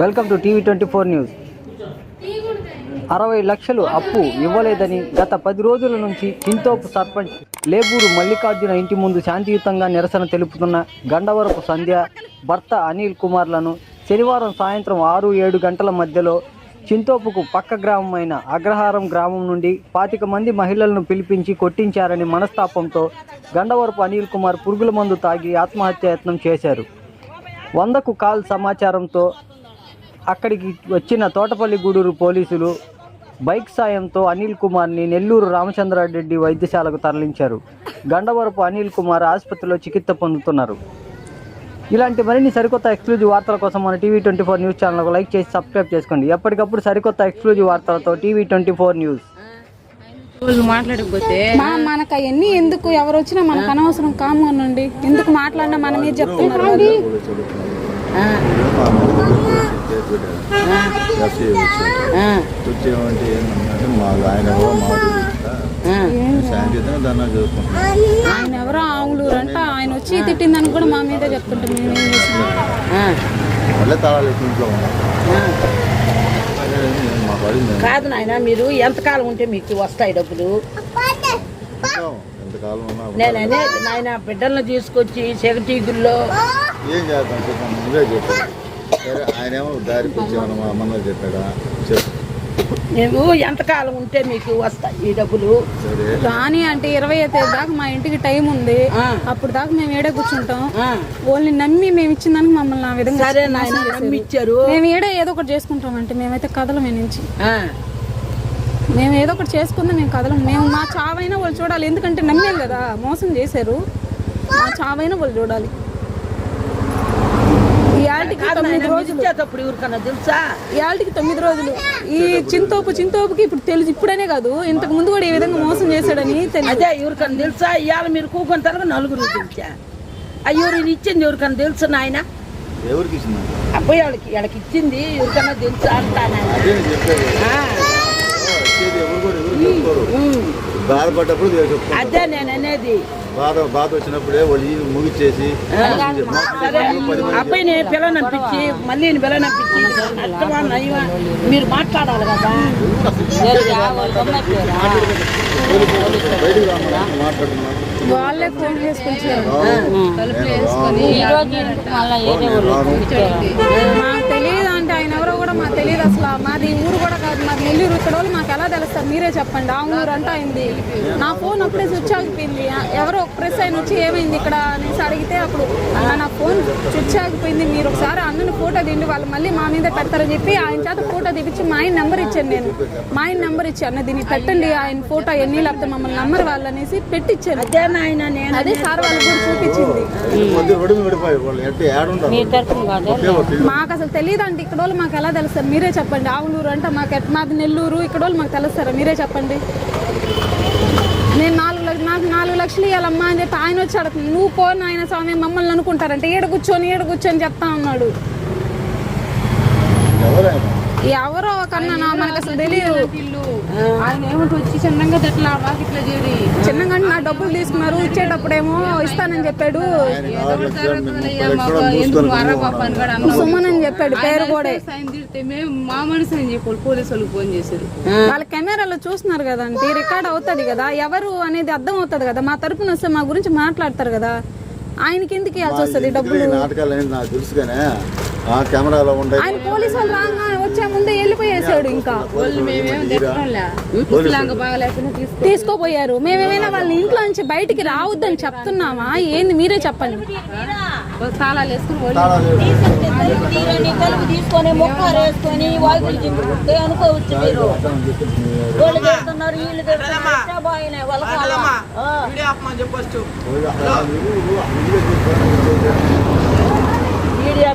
Welcome to TV twenty four news. అరవై లక్షలు అప్పు ఇవ్వలేదని గత పది రోజుల నుంచి చింతోపు సర్పంచ్ లేబూరు మల్లికార్జున ఇంటి ముందు శాంతియుతంగా నిరసన తెలుపుతున్న గండవరపు సంధ్య భర్త అనిల్ కుమార్లను శనివారం సాయంత్రం ఆరు ఏడు గంటల మధ్యలో చింతోపుకు పక్క గ్రామమైన అగ్రహారం గ్రామం నుండి పాతిక మంది మహిళలను పిలిపించి కొట్టించారని మనస్తాపంతో గండవరపు అనిల్ కుమార్ పురుగుల మందు తాగి ఆత్మహత్యాయత్నం చేశారు. వందకు కాల్ సమాచారంతో అక్కడికి వచ్చిన తోటపల్లి గూడూరు పోలీసులు బైక్ సాయంతో అనిల్ కుమార్ని నెల్లూరు రామచంద్రారెడ్డి వైద్యశాలకు తరలించారు. గండవరపు అనిల్ కుమార్ ఆసుపత్రిలో చికిత్స పొందుతున్నారు. ఇలాంటి మరిన్ని సరికొత్త ఎక్స్క్లూజివ్ వార్తల కోసం మన టీవీ ట్వంటీ ఫోర్ న్యూస్ ఛానల్కు లైక్ చేసి సబ్స్క్రైబ్ చేసుకోండి. ఎప్పటికప్పుడు సరికొత్త ఎక్స్క్లూజివ్ వార్తలతో టీవీ ట్వంటీ ఫోర్ న్యూస్. మాట్లాడకపోతే మా మనకు అవన్నీ ఎందుకు? ఎవరు వచ్చినా మనకు అనవసరం. కామనండి ఎందుకు మాట్లాడినా మన మీద చెప్తున్నారు వచ్చేమంటే ఏంటంటే మా ఆయన కూడా మా ఆ. శాంతియుతంగా ధర్నా చేసుకుంటున్నాం ఆయన ఎవరో ఆవులూరు అంట. ఆయన వచ్చి తిట్టిందని కూడా మా మీదే చెప్తుంటాం మేము ఏం మళ్ళీ తాళాలు ఇంట్లో కాదు నాయన మీరు ఎంతకాలం ఉంటే మీకు వస్తాయి డబ్బులు? నేను అనేది నాయన బిడ్డలను తీసుకొచ్చి సెగటీగుల్లో ఏం చేద్దాం చెప్పండి నువ్వే చెప్పాడు సరే ఆయనేమో దారికి వచ్చేమన్నా మా అమ్మలో చెప్పాడా? చెప్పు. మేము ఎంతకాలం ఉంటే మీకు వస్తాయి ఈ డబ్బులు? సరే. రాని అంటే ఇరవై తేదీ దాకా మా ఇంటికి టైం ఉంది. అప్పుడు దాకా మేము ఏడే కూర్చుంటాం. ఆ, వాళ్ళని నమ్మి మేము ఇచ్చిన దానికి మమ్మల్ని ఆ విధంగా మేము ఏడే ఏదో ఒకటి చేసుకుంటాం అంటే మేమైతే కథలమే నుంచి. ఆ, మేము ఏదో ఒకటి చేసుకుందాం మేము కథలం మేము మా చావైనా వాళ్ళు చూడాలి. ఎందుకంటే నమ్మాం కదా మోసం చేశారు. మా చావైనా వాళ్ళు చూడాలి. కాదు తొమ్మిది రోజులు. ఇచ్చేటప్పుడు ఎవరికన్నా తెలుసా? ఇవాళకి తొమ్మిది రోజులు. ఈ చింతోపు చింతోపుకి ఇప్పుడు తెలుసు ఇప్పుడనే కాదు ఇంతకు ముందు కూడా ఈ విధంగా మోసం చేశాడని అదే ఎవరికన్నా తెలుసా? ఇవాళ మీరు కూకుంటారు నలుగురు తెలుసా అయ్యో ఇది ఇచ్చింది ఎవరికన్నా తెలుసు నాయన? ఎవరికి అబ్బాయి వాళ్ళకి వాళ్ళకి ఇచ్చింది? ఎవరికన్నా తెలుసా అంటాను? వచ్చేది ఎవరు కూడా ఎవరు చెప్పుకోరు. బాధపడ్డప్పుడు అదే నేను అనేది. బాధ బాధ వచ్చినప్పుడే వాళ్ళు ముగిచ్చేసి సరే. అబ్బాయి నేను పిల్లనంపించి మళ్ళీ నేను నయమా మీరు మాట్లాడాలి కదా. వాళ్ళే ఫోన్ చేసుకొచ్చారు ఎవరో కూడా మాకు తెలియదు అసలు. మాది ఊరు కూడా కాదు మాది నెల్లూరు. ఇక్కడ వాళ్ళు మాకు ఎలా తెలుస్తారు మీరే చెప్పండి. ఆ ఊరు అంటే అయింది. నా ఫోన్ అప్పుడే స్విచ్ ఆగిపోయింది. ఎవరో ఒక ప్రెస్ ఆయన వచ్చి ఏమైంది ఇక్కడ అనేసి అడిగితే అప్పుడు "అన్న, నా ఫోన్ స్విచ్ ఆగిపోయింది. మీరు ఒకసారి అన్నని ఫోటో దిండి వాళ్ళు మళ్ళీ మా మీద పెడతారని చెప్పి ఆయన చేత ఫోటో దిపించి మా ఆయన నెంబర్ ఇచ్చాను నేను. మా ఆయన నెంబర్ ఇచ్చాను అన్న దీన్ని పెట్టండి. ఆయన ఫోటో ఎన్ని లేకపోతే మమ్మల్ని నమ్మరు వాళ్ళు అనేసి పెట్టించాను అదే నాయన నేను అదే సార్ వాళ్ళు కూడా చూపించింది. మాకు అసలు తెలియదు అంటే ఇక్కడ వాళ్ళు మాకు ఎలా తెలుస్తారు మీరే చెప్పండి. ఆవులూరు అంటే మాకు మాది నెల్లూరు ఇక్కడ వాళ్ళు మాకు తెలుస్తారా మీరే చెప్పండి. నేను నాలుగు లక్ష- నాకు నాలుగు లక్షలు ఇవ్వాలమ్మా అని చెప్పి ఆయన వచ్చి అడుగుతుంది. నువ్వు పో నాయన స్వామి మమ్మల్ని అనుకుంటారంటే ఈడ కూర్చొని ఈడ కూర్చొని చెప్తా ఉన్నాడు. ఎవరో కన్నా నా మనకు అసలు తెలియదు ఆయన ఏమిటి వచ్చి చిన్నగా అట్లా వాకిట్లో చేరి చిన్నగా నా డబ్బులు తీసుకున్నారు ఇచ్చేటప్పుడేమో ఇస్తానని చెప్పాడు. సుమన్ అని చెప్పాడు పేరు కూడా. మేము మా మనిషి అని చెప్పి వాళ్ళు పోలీసు వాళ్ళకి ఫోన్ చేశారు. వాళ్ళ కెమెరాలో చూస్తున్నారు కదండి రికార్డ్ అవుతుంది కదా ఎవరు అనేది అర్థం అవుతుంది కదా మా తరపున వస్తే మా గురించి మాట్లాడతారు కదా. ఆయనకి ఎందుకు ఇవ్వాల్సి వస్తుంది డబ్బులు? నాటకాలు నాకు తెలుసు కెమెరాలో ఉంటాయి. ఆయన పోలీసు వాళ్ళు రాగా వచ్చే ముందే వెళ్ళిపోయేసాడు ఇంకా. తీసుకోపోయారు మేమేమైనా వాళ్ళ ఇంట్లో నుంచి బయటికి రావద్దని చెప్తున్నామా? ఏంది మీరే చెప్పండి. తాళాలు తీసుకొని వేసుకొని చింపుకుంటే అనుకోవచ్చు మీరు. వాళ్ళు వీళ్ళు మీడియా